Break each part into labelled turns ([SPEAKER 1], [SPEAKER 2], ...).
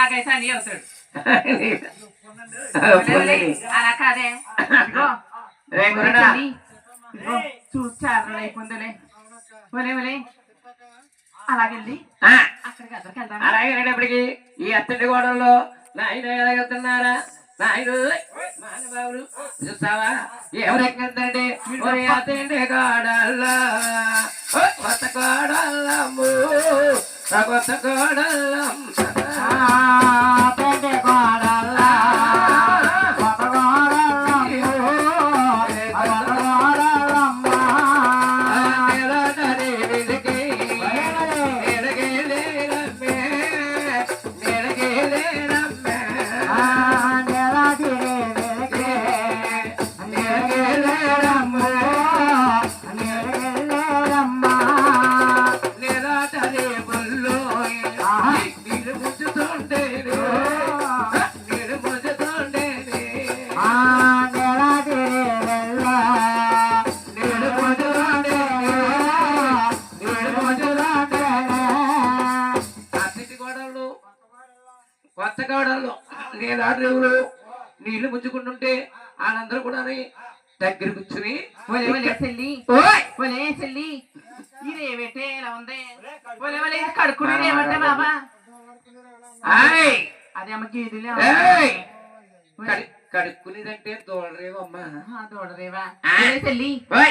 [SPEAKER 1] నాకైతే అని అవుతాడు అలా కాదే ఇదిగో.
[SPEAKER 2] రే గురుడా?
[SPEAKER 1] చెల్లి, ఇదిగో చూసి చాలా రోజులు అయిపోయిందిలే ఒలే ఒలే అలాగెళ్ళి అక్కడికి అద్దరికి వెళ్దాం.
[SPEAKER 2] అలాగే ఈ అత్తడి గోడల్లో నాయన ఎలాగెళ్తున్నారా నాయుడు మానబాబులు చూస్తావా? ఎవరెక్కంతండి ఓరి అత్తడి గోడల్లో కొత్త గోడల్లమ్ము ఆ నేను ఆడేవులు నీళ్ళు ముంచుకుంటుంటే వాళ్ళందరూ కూడా దగ్గర కూర్చుని
[SPEAKER 1] ఇదేమిటే ఇలా ఉంది. కడుక్కునేది ఏమంటే బాబా. అదే అమ్మ గీదిలే
[SPEAKER 2] కడుక్కునేదంటే దూడరేవమ్మా?
[SPEAKER 1] దూడరేవా!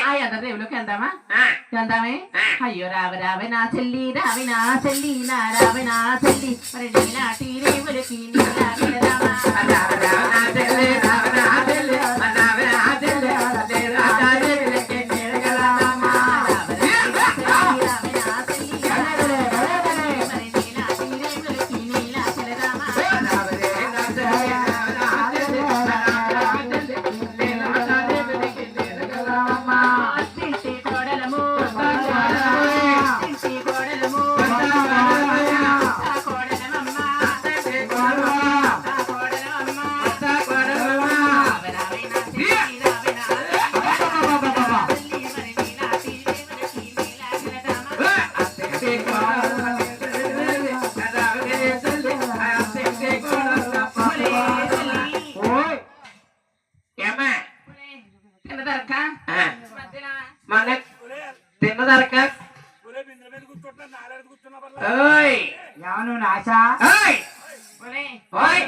[SPEAKER 2] ఆ!
[SPEAKER 1] ఎదరు రేవులోకి వెళ్దామా? వెళ్దామే
[SPEAKER 2] ఆ.
[SPEAKER 1] అయ్యో రావ రావే నా చెల్లి రావే నా చెల్లి నా రావే నా చెల్లి మరి నీలాంటి రేవులకి నీలాంటి రామా
[SPEAKER 2] రావ రావ నా చెల్లె, రావ నా చెల్లె, ఆ, మన తిన్నదరక? ఓయ్! ఓయ్!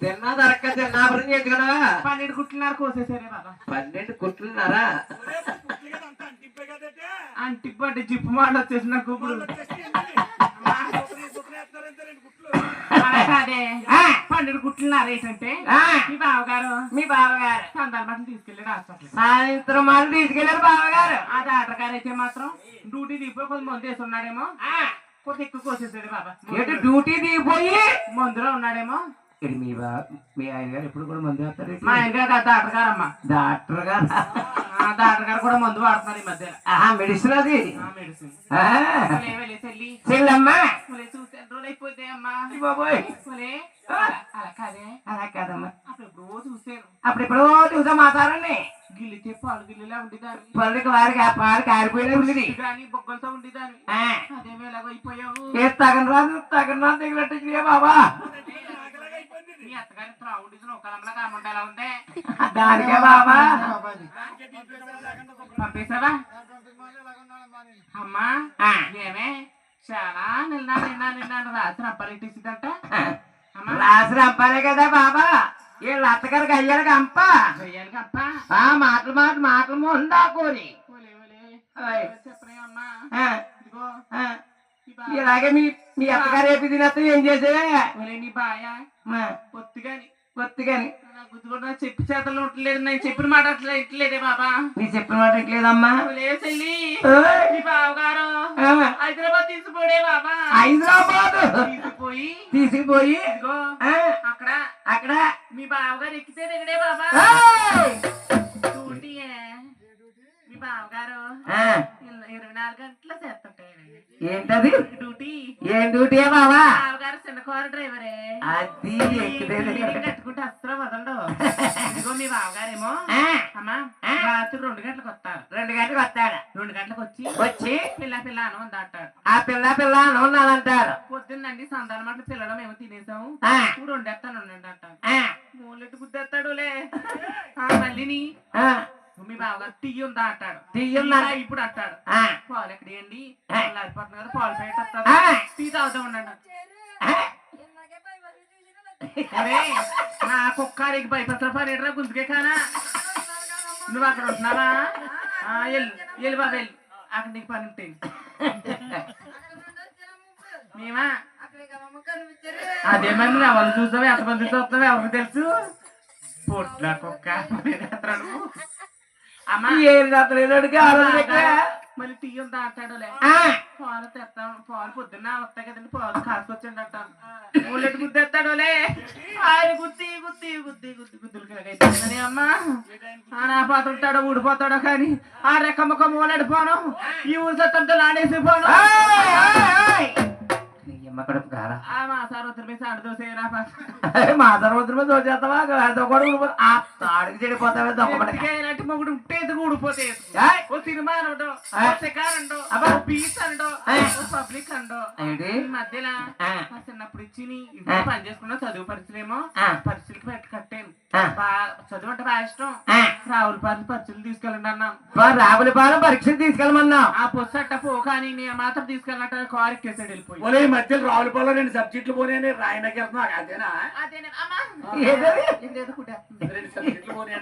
[SPEAKER 2] తిన్నదరక తిన్నాపురం చేసుకున్నావా
[SPEAKER 1] పన్నెండు కుట్లున్నారు కోసేసారే బాబా.
[SPEAKER 2] పన్నెండు కుట్లున్నారా
[SPEAKER 1] అంటికి పట్టి జిప్పు మాట వచ్చేసి నాకు ఇప్పుడు. పన్నెండు కుట్లున్నారు ఏంటంటే
[SPEAKER 2] ఆ,
[SPEAKER 1] మీ బావగారు?
[SPEAKER 2] మీ బావగారు.
[SPEAKER 1] సందాల బట్టలు తీసుకెళ్ళాడు హాస్పిటల్
[SPEAKER 2] సాయంత్రం మాట తీసుకెళ్ళారు బావగారు.
[SPEAKER 1] ఆ డాక్టర్ గారు అయితే మాత్రం డ్యూటీ దిగిపోయి కొంత మందు వేసి ఉన్నాడేమో కొద్ది ఎక్కువ కోసేసాడు బాబా.
[SPEAKER 2] ఎటు డ్యూటీ దిగిపోయి?
[SPEAKER 1] మందులో ఉన్నాడేమో.
[SPEAKER 2] మీ బా మీ ఆయన గారు ఎప్పుడు కూడా మందు వేస్తారు
[SPEAKER 1] మా ఆయన గారు డాక్టర్ గారు అమ్మ
[SPEAKER 2] డాక్టర్ గారు?
[SPEAKER 1] డాక్టర్ గారు కూడా మందు వాడుతున్నారు ఈ మధ్య
[SPEAKER 2] ఆహా మెడిసిన్ అది.
[SPEAKER 1] మెడిసిన్.
[SPEAKER 2] చెల్లమ్మా.
[SPEAKER 1] అమ్మా.
[SPEAKER 2] బాబోయ్.
[SPEAKER 1] అలా కాదే.
[SPEAKER 2] అలా కాదమ్మా.
[SPEAKER 1] అప్పుడు ఎప్పుడో చూసాను
[SPEAKER 2] అప్పుడు ఎప్పుడో చూసా మాతారండి
[SPEAKER 1] గిల్లితే పాలు గిల్లిలా ఉండేదాన్ని.
[SPEAKER 2] పళ్ళకి వారికి ఆ పాలు కారిపోయినా ఉంది
[SPEAKER 1] కానీ బొగ్గలతో ఉండేదాన్ని. అదేమో ఎలాగో అయిపోయావు.
[SPEAKER 2] ఏ తగన రాదు తగన రాదు తగినట్టు బాబా
[SPEAKER 1] మీ అత్తగారి ఉంది?
[SPEAKER 2] దానికే బాబా
[SPEAKER 1] పంపేశావా? అమ్మా ఏమే చాలా నిన్నా నిన్నా నిన్నా రాత్రి అప్పాలెట్టేసిందంట
[SPEAKER 2] ఆ.
[SPEAKER 1] అమ్మా.
[SPEAKER 2] రాసి రంపాలే కదా బాబా. వీళ్ళ అత్తగారికి అయ్యారు అంప
[SPEAKER 1] అప్ప
[SPEAKER 2] ఆ మాటలు మాట మాటలు ముందా కోరి. ఇలాగే మీ మీ అత్తగారు ఏపి తినేస్తే ఏం చేసేవే
[SPEAKER 1] ఓలే నీ బాయ గుద్దుకుండా చెప్పి చేతలు ఉండలేదు నేను చెప్పిన మాట అట్లా ఇట్లేదే బాబా.
[SPEAKER 2] నీ చెప్పిన మాట
[SPEAKER 1] చెల్లి
[SPEAKER 2] ఓయ్.
[SPEAKER 1] మీ బావగారు హైదరాబాద్ బాబా.
[SPEAKER 2] హైదరాబాద్.
[SPEAKER 1] ఇదిగో అక్కడ
[SPEAKER 2] అక్కడ.
[SPEAKER 1] మీ బావగారు ఎక్కితే దిగడే బాబా. మీ బావగారు ఇరవై నాలుగు గంటలు చేస్తుంటాయి.
[SPEAKER 2] ఏంటది?
[SPEAKER 1] డ్యూటీ.
[SPEAKER 2] ఏం డ్యూటీ బాబా
[SPEAKER 1] కారు డ్రైవరే.
[SPEAKER 2] అది
[SPEAKER 1] కట్టుకుంటే అస్సలు వదలడు. ఇదిగో మీ బావగారేమో. అమ్మా? రాత్రి రెండు గంటలకు వస్తారు.
[SPEAKER 2] రెండు గంటలకు వస్తాడు.
[SPEAKER 1] రెండు గంటలకు వచ్చి
[SPEAKER 2] వచ్చి
[SPEAKER 1] పిల్ల పిల్ల అని అంటాడు
[SPEAKER 2] ఆ పిల్ల పిల్ల అని ఉన్నానంటారు
[SPEAKER 1] పొద్దున్నండి సందాల మాటలు పిల్లలు మేము తినేసాము. ఇప్పుడు వండేస్తాను ఉండండి అంటాడు మూలెట్టు గుద్దేస్తాడులే. మళ్ళీని మీ బావగారు టీ ఉందా? అంటాడు.
[SPEAKER 2] టీ ఉందా?
[SPEAKER 1] "టీ ఇప్పుడు అంటాడు. పాలు ఎక్కడేయండి. పాలు వస్తుంది. టీ తాగుతూ ఉండండి. అరే నా కుక్కరికి భయపడతారు పర్యటన గుంతుకే కానా? నువ్వు అక్కడ ఉంటున్నావా? వెళ్ళు వెళ్ళు బాబు వెళ్ళు. అక్కడ నీకు పని ఉంటుంది మేమా? అదే మరి ఎవరు చూస్తావు ఎంతమంది చూస్తావు ఎవరికి తెలుసు? పొట్ల కుక్క. అమ్మా.
[SPEAKER 2] ఏం రాత్రి
[SPEAKER 1] మళ్ళీ టీ ఉందా అంటాడులే. పాలు తెస్తాం పాలు పొద్దున్న వస్తాయి కదండి పాలు కాసుకొచ్చండి అంటాను గుద్ది గుద్దేస్తాడులే ఆయన గుద్ది గుద్ది గుద్ది గుద్ది గుద్దులు అమ్మా. నా పాత ఉంటాడో ఊడిపోతాడో కానీ ఆ రెక్కమ్మ ముఖం ఊళ్ళడిపోను ఈ ఊరు సత్తంతో లాడేసి పోను
[SPEAKER 2] ఏయ్, ఏయ్, ఏయ్. నీ అమ్మ కడుపు కారా
[SPEAKER 1] ఆ మా సార్ ఉత్తర మీద సాడు దోసేరా
[SPEAKER 2] మా తర్వాత మీద వచ్చేస్తావా అదో కూడా ఊడిపో- ఆ తాడికి చెడిపోతావే దొంగపడక
[SPEAKER 1] ఇలాంటి మొగుడు ఉంటే ఎందుకు ఊడిపోతే
[SPEAKER 2] ఏయ్.
[SPEAKER 1] ఓ సినిమా అనడో
[SPEAKER 2] ఆ.
[SPEAKER 1] ఓ శికార్ అండో
[SPEAKER 2] అబ్బా.
[SPEAKER 1] ఓ బీచ్ అండో
[SPEAKER 2] ఆ.
[SPEAKER 1] ఓ పబ్లిక్ అండో
[SPEAKER 2] ఏంటి
[SPEAKER 1] ఈ మధ్యలో
[SPEAKER 2] ఆ,
[SPEAKER 1] మా చిన్నప్పుడు ఇచ్చి. పని చేసుకున్నా చదువు. పరిచయకి పెట్టి కట్టాను చదువు అంటే బాగా ఇష్టం.
[SPEAKER 2] ఆ.
[SPEAKER 1] రావులపాలెం పరిచయలు తీసుకెళ్ళండి అన్నాం.
[SPEAKER 2] బా రావులపాలెం పరీక్షలు తీసుకెళ్ళమన్నావు
[SPEAKER 1] ఆ పొస్సు అట్ట పో కానీ నేను మాత్రం తీసుకెళ్ళినట్టు కారు ఎక్కేసాడు వెళ్ళిపోయి.
[SPEAKER 3] ఈ మధ్యలో రావులపాలెం రెండు సబ్జెక్టులు పోనీ రాయనకి అదేనా. రెండు సబ్జెక్టులు పోనీ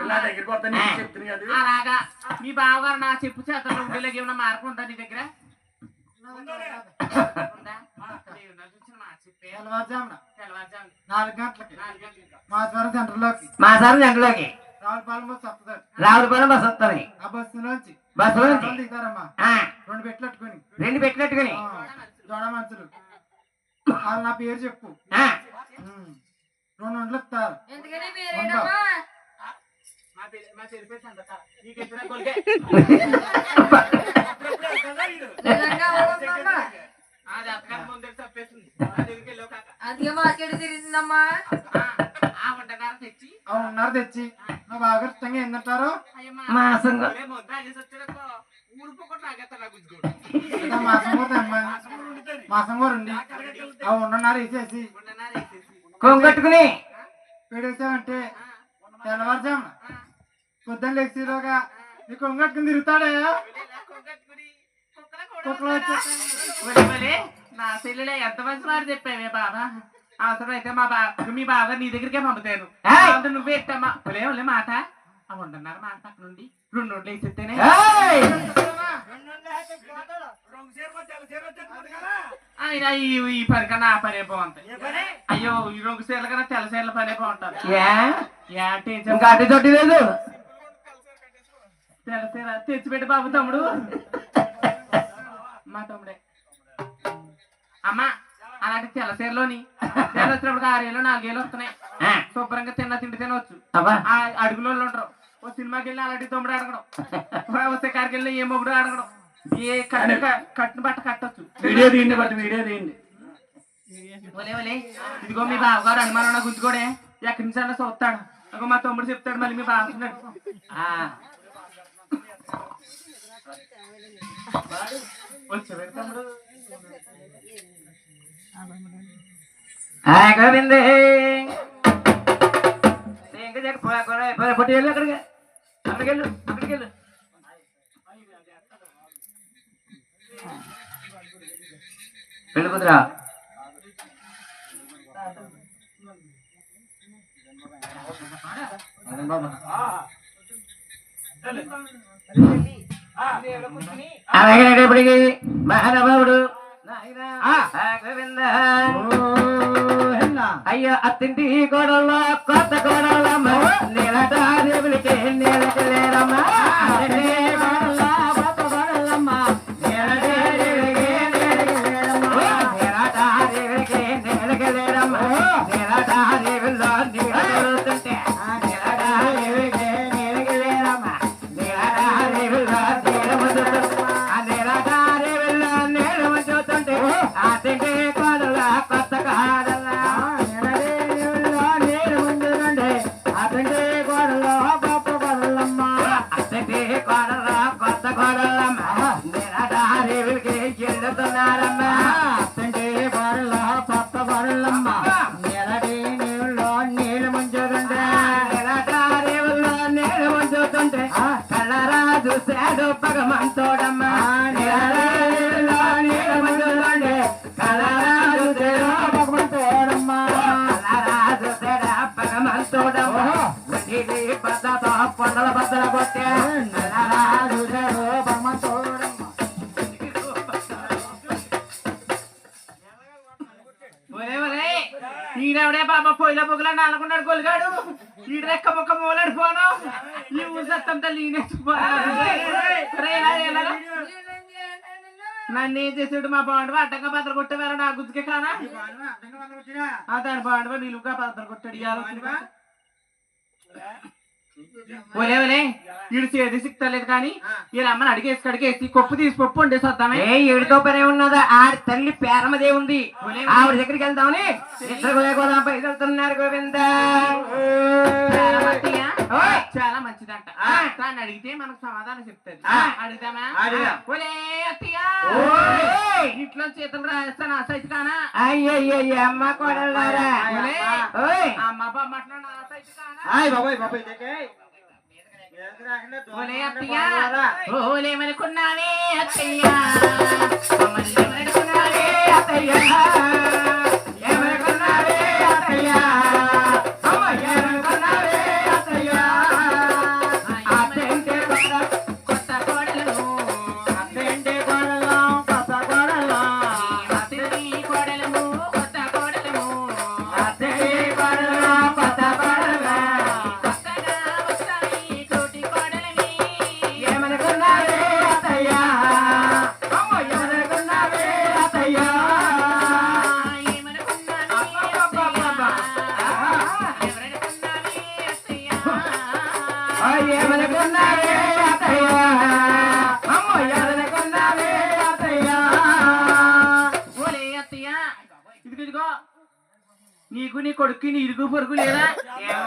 [SPEAKER 3] ఇలా దగ్గరికి వస్తాను నీకు చెప్తుంది కదా
[SPEAKER 1] అలాగా. మీ బావగారు నా చెప్పు చేతల్లో ఉండేలాగా ఏమైనా మార్పు ఉందా నీ దగ్గర?
[SPEAKER 4] తెల్లవారుజామున. నాలుగు గంటలకి.
[SPEAKER 1] నాలుగు గంటలకు.
[SPEAKER 4] మా ద్వారా సెంటర్లోకి
[SPEAKER 2] మా సార్ జంటలోకి
[SPEAKER 4] రావులపాలెం బస్సు వస్తుంది
[SPEAKER 2] రావులపాలెం బస్ వస్తుంది.
[SPEAKER 4] ఆ
[SPEAKER 2] నుంచి
[SPEAKER 4] దిగుతారమ్మా. రెండు పెట్లు పెట్టుకుని.
[SPEAKER 2] రెండు పెట్టినట్టుకుని
[SPEAKER 4] జోడ మనుషులు వాళ్ళు నా పేరు చెప్పు. రెండు వందలు ఇస్తారు.
[SPEAKER 5] ఎందుకని
[SPEAKER 4] ఉందా?
[SPEAKER 5] పేరేటమ్మా
[SPEAKER 1] మా పె- మా చెరిపే సంతక. నీకు ఎప్పుడా కొలికే?
[SPEAKER 5] నిజంగా అవునమ్మా.
[SPEAKER 1] అది అత్తగారి ముందే వంటకారం తెచ్చి
[SPEAKER 4] ఆ ఉన్నారు తెచ్చి నా బాగా ఇష్టంగా ఏంటంటారు
[SPEAKER 1] అయ్యమ్మా,
[SPEAKER 2] మాసంగా
[SPEAKER 4] మాసం కూర మాసం కూర ఉండి ఆ ఉండన్నారు వేసేసి.
[SPEAKER 2] కొంగట్టుకుని
[SPEAKER 4] పెడేసామంటే తెల్లవారుజామున
[SPEAKER 1] ఆ,
[SPEAKER 4] పొద్దున్న లెక్సీలోగా నీ కొంగట్టుకుని తిరుగుతాడే
[SPEAKER 1] కుక్కల నా చెల్లెలే ఎంత మంచి మాట చెప్పావే బాబా అవసరమైతే మా బా మీ బాగా నీ దగ్గరికే పంపుతాను
[SPEAKER 2] ఏయ్!
[SPEAKER 1] అంత నువ్వే ఎట్టమ్మా? ఒలే ఒలే మాట. ఆ ఉండన్నారు మాట పక్క నుండి? రెండు రోడ్లు వేసేస్తేనే.
[SPEAKER 2] ఏయ్!
[SPEAKER 1] ఆయన ఈ పని కన్నా ఆ పనే బాగుంటాయి అయ్యో ఈ రెండు సీర్ల కన్నా తెల్ల సీర్ల పనే బాగుంటారు చెప్పు?
[SPEAKER 2] అడ్డు చోటు లేదు.
[SPEAKER 1] తెల్ల సీర తెచ్చిపెట్టి బాబు తమ్ముడు. మా తమ్ముడే. అమ్మా అలాంటి తెల్ల సీరలోని తెల్ల వచ్చినప్పుడు ఆరేళ్ళు నాలుగేళ్ళు వస్తున్నాయి. శుభ్రంగా తిన్న తిండి తినవచ్చు అడుగులో ఉంటారు ఓ సినిమాకి వెళ్ళి అలాంటి తమ్ముడు అడగడం. వస్తే కాడికి వెళ్ళి ఏ మొగుడు అడగడం. ఏ కట్టు కట్టును బట్ట కట్టొచ్చు.
[SPEAKER 3] వీడియో తీయండి బట్ వీడియో తీయండి.
[SPEAKER 1] ఇదిగో మీ బావగారు అనుమానం గుంజుకోడే. ఎక్కడి నుంచి అన్నా చూస్తాడు అగో మా తమ్ముడు చెప్తాడు మళ్ళీ మీ బాగున్నాడు వచ్చాడు తమ్ముడు.
[SPEAKER 2] గోవిందే. ఇంకా వెళ్ళు అక్కడికి అక్కడికి వెళ్ళు అక్కడికి. వెళ్ళు పెళ్ళి కుదురా అలాగే ఇప్పటికి మహానుభావుడు. అయ్యో అత్తింటి కోడల్లో కొత్త కోడలమ్మ నీలట దేవులకి నీలకి లేరమ్మ పారలమ్మా నిరడారేవులకి చెల్లుతున్నారమ్మా అత్తండి పారల పప్ప పారలమ్మ నిరడి నీళ్ళు ముంచుతుంటే. నిరడారేవుల్లో నీళ్ళు ముంచుతుంటే కళ్ళరా చూశాడు పగమంతోడమ్మా నిరడారేవుల్లో నీళ్ళు
[SPEAKER 4] ముంచుతుంటే
[SPEAKER 2] కళ్ళరా చూశాడు పగమంతోడమ్మా కళ్ళరా చూశాడు పగమంతోడమ్మా పద్ధతో కొట్టే.
[SPEAKER 1] నలరా చూశాడు ఈడెవడే బాబా పొయ్యిల పొగలని అనుకున్నాడు గొలిగాడు ఈడ రెక్క మొక్క మూలాడు పోను. ఈ ఊసత్తం తల్లి నన్ను ఏం చేసాడు? మా బాండవ అడ్డంగా బద్దలు కొట్టేవారు నా గుజ్జుకే కానా? ఆ దాని బాండవ నిలువుగా బద్దలు కొట్టాడు. ఒలే ఈడు చేది సిక్తలేదు కానీ వీళ్ళ అమ్మని అడిగేసి అడిగేసి కొప్పు తీసి పప్పు వండేసి వద్దామే
[SPEAKER 2] ఏ ఏడుతో పనే ఉన్నదా? ఆడి తల్లి పేరమదే ఉంది. ఆవిడ దగ్గరికి వెళ్దామని ఇద్దరు లేకుండా వెళ్తున్నారు గోవింద.
[SPEAKER 1] చాలా మంచిదంట. దాన్ని అడిగితే మనకు సమాధానం చెప్తుంది.
[SPEAKER 2] అడుగుదాం.
[SPEAKER 1] ఒలే అత్తయ్య. ఇంట్లో చేతులు రాస్తాను ఆ సైజు కానా
[SPEAKER 2] అమ్మ కొడలారా
[SPEAKER 1] అమ్మ బొమ్మట్లో నా సైజు కానా
[SPEAKER 3] బాబాయ్ బాబాయ్ దగ్గర
[SPEAKER 1] ఒలే అత్తయ్య ఓలేమనుకున్నావే అత్తయ్య మమ్మల్ని ఏమనుకున్నావే
[SPEAKER 2] అత్తయ్య ఏమనుకున్నావే
[SPEAKER 1] కొడుక్కి నీ ఇరుగు పొరుగు లేదా?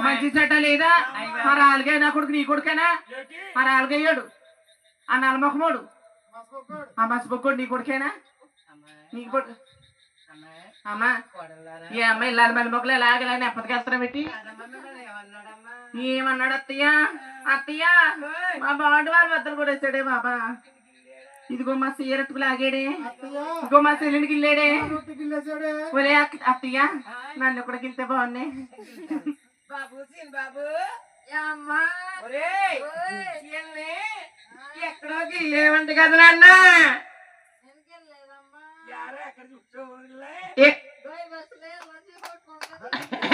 [SPEAKER 1] మంచి చెడ్డ లేదా? మరి అలాగే నా కొడుకు నీ కొడుకేనా? మరి అలాగయ్యాడు ఆ నలమొఖమోడు ఆ మసిపొక్కోడు నీ కొడుకేనా? నీకు కొడుకు అమ్మా. ఈ అమ్మాయి ఇల్లాలి మళ్ళీ మొక్కలు ఎలాగలా నెప్పటికెళ్తారా పెట్టి. ఏమన్నాడు అత్తయ్య? అత్తయ్య మా బాండు వారు బద్దలు కూడా వచ్చాడే బాబా. ఇదిగో మా సీరట్టుకు లాగాడే. ఇదిగో మా సెల్లునికి వెళ్ళాడే ఒలే అత్తయ్య నన్ను కూడా గిల్తే బాగున్నాయి.
[SPEAKER 5] బాబు
[SPEAKER 2] ఎక్కడో గిల్లేవంట కదా నాన్న. ఏ-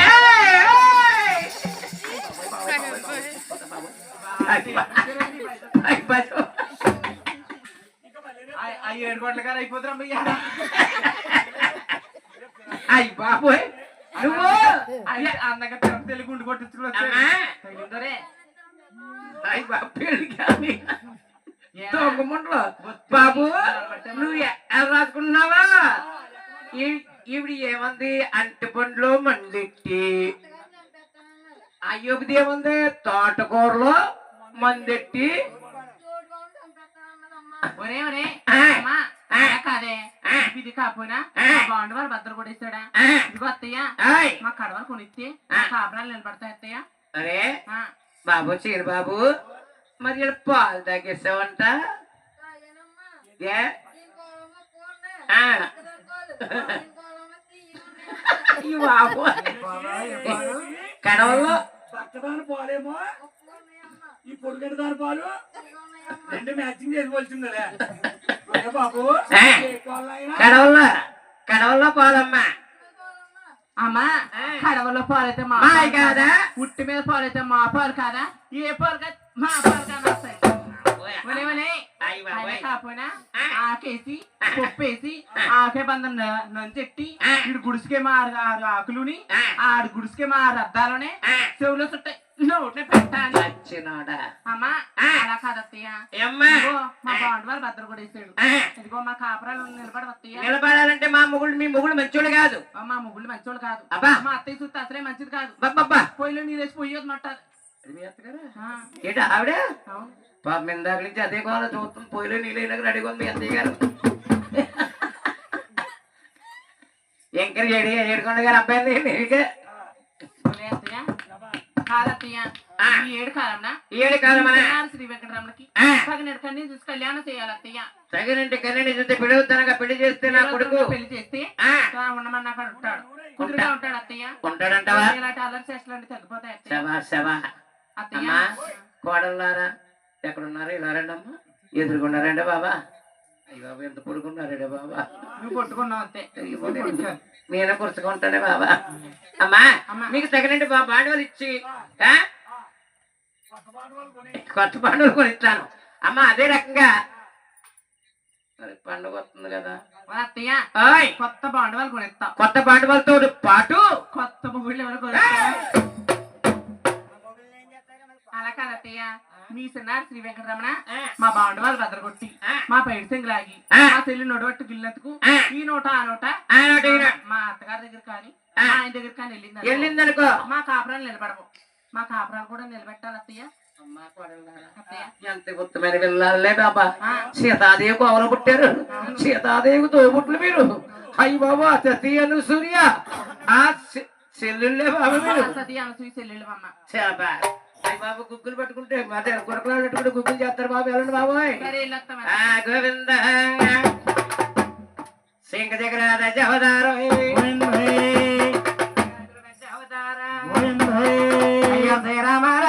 [SPEAKER 2] ఏయ్, ఏయ్! అయ్ బాబు.
[SPEAKER 1] ఆ- ఆ ఏడు గంటల గారు అయిపోతున్నా అమ్మయ్య
[SPEAKER 2] అయ్ బాబోయ్. నువ్వు?
[SPEAKER 1] అందంగా తెలుగు గుండు
[SPEAKER 2] బాబు నువ్వు ఎలా రాసుకున్నావా ఈవిడ ఏమంది? అంటి పండ్లు మందెట్టి. అయ్యోబిది ఏముంది? తోటకూరలో మందెట్టి.
[SPEAKER 1] ఒరే ఒరే
[SPEAKER 2] ఆ.
[SPEAKER 1] అమ్మా,
[SPEAKER 2] ఆ.
[SPEAKER 1] అలా కాదే
[SPEAKER 2] ఆ.
[SPEAKER 1] ఇది కాపోయినా
[SPEAKER 2] ఆ.
[SPEAKER 1] మా బాండు వారు భద్ర కూడా ఇస్తాడా ఇదిగో అత్తయ్య. మా కడవలు కొనిస్తే
[SPEAKER 2] ఆ.
[SPEAKER 1] కాపురాలు నిలబడతాయి అత్తయ్య
[SPEAKER 2] అరే
[SPEAKER 1] ఆ.
[SPEAKER 2] బాబు చీర బాబు మరి ఈడ పాలు బాబు కడవల్లో
[SPEAKER 3] పాలేమో ఈ పొడిగడ్డ దాని పాలు? రెండు మ్యాచింగ్ చేసుకోవాల్సిందే బాబు
[SPEAKER 2] కడవల్లో కడవల్లో పాలమ్మా.
[SPEAKER 1] అమ్మా
[SPEAKER 2] ఆ.
[SPEAKER 1] కడవలో పాలైతే మా
[SPEAKER 2] కాదా?
[SPEAKER 1] ఉట్టి మీద పాలైతే మా పాలు కాదా? ఏ పాలు కాదు మా పాలు కాదా? కాపోయినా. ఆకేసి పప్పేసి ఆకే బంధం నంచెట్టి. ఇడు ఆరు ఆరు ఆకులుని. ఆడు గుడిసుకేమో ఆరు అద్దాలనే. చెవులో చుట్టాయి నోట్నే అమ్మా. అలా కాదత్తయ్య మా బాండు వారు భద్ర కూడా వేసాడు. ఇదిగో మా కాపురాలు నిలబడి వత్తయ్య
[SPEAKER 2] నిలబడాలంటే మా మొగుడు మీ మొగుడు మంచోడు కాదు
[SPEAKER 1] మా ముగ్గులు మంచోళ్ళు కాదు
[SPEAKER 2] అబ్బా.
[SPEAKER 1] మా అత్తయ్య చూస్తే అసలే మంచిది కాదు పొయ్యిలో నీరేసి పొయ్యేది మట్టారు
[SPEAKER 2] ఏంటి ఆవిడ పాపం ఇందాక నుంచి అదే కావాలి చూస్తాం పొయ్యిలో నీళ్ళకి రెడీగా ఉంది అత్తయ్య గారు. ఎంకర్ ఏడి ఏడుకొండ గారు అబ్బాయి
[SPEAKER 1] ఏడు కాలంన
[SPEAKER 2] ఈ ఏడు కాలమన
[SPEAKER 1] శ్రీ వెంకటరమణకి.
[SPEAKER 2] ఆ.
[SPEAKER 1] పగనేడు కన్నీ చూసి కళ్యాణం చేయాలి అత్తయ్య.
[SPEAKER 2] తగినంటి కన్నడి చూస్తే పిడుగుతనగా పెళ్ళి చేస్తే నా కొడుకు.
[SPEAKER 1] పెళ్ళి చేస్తే ఉండమని ఉంటాడు కుదురుగా ఉంటాడు అత్తయ్య.
[SPEAKER 2] ఉంటాడంటావా?
[SPEAKER 1] ఇలాంటి అల్లరి చేష్టలు అంటే తగ్గిపోతాయి అత్తయ్య.
[SPEAKER 2] శబా కోడలారా ఎక్కడున్నారు ఇలా రండి అమ్మా ఎదురుకున్నారండి బాబా? అయ్య బాబా ఎంత పొడుకున్నారండి బాబా.
[SPEAKER 1] నువ్వు కొట్టుకున్నావు అంతే.
[SPEAKER 2] నేను కూర్చుకుంటానే బాబా. అమ్మా. మీకు తగినండి బా బాండవలు ఇచ్చి? కొత్త పండుగలు కొని ఇస్తాను అమ్మా అదే రకంగా. మరి పండుగ వస్తుంది కదా.
[SPEAKER 1] కొత్త బాండవాళ్ళు కొనిస్తాం.
[SPEAKER 2] కొత్త పాటలతో పాటు
[SPEAKER 1] కొత్త మొగుళ్ళు ఎవరు కొనిస్తాం అలా కాదు అత్తయ్య మీ సిన్నాడు శ్రీ వెంకటరమణ మా బాండవాళ్ళు బద్దరగొట్టి మా పైడి సింగిలాగి. మా చెల్లి నొడవట్టు గిల్లెత్తుకు
[SPEAKER 2] ఆ.
[SPEAKER 1] ఈ నోట ఆ నోట. మా అత్తగారి దగ్గర కానీ. ఆయన దగ్గర కానీ వెళ్ళింది
[SPEAKER 2] వెళ్ళిందనుకో.
[SPEAKER 1] మా కాపురాలు నిలబడము మా కాపురాలు కూడా నిలబెట్టాలి అత్తయ్య.
[SPEAKER 2] ఎంత ఉత్తమైన పిల్లలే బాబా. సీతాదేవి కోవలు పుట్టారు. సీతాదేవి తోబుట్లు మీరు. అయ్యి బాబా సతీయను సూర్య. ఆ చెల్లెళ్ళే బాబు మీరు.
[SPEAKER 1] సతీ అనసూయ చెల్లెళ్ళు అమ్మ.
[SPEAKER 2] శాబా. అయ్యి బాబు గుగ్గులు పట్టుకుంటే అదే గురకలు పెట్టుకుంటే గుగ్గులు చేస్తారు బాబు. వెళ్ళండి బాబోయ్. గోవింద సింగ దగ్గర దశావతారం
[SPEAKER 4] అవతారం రామారా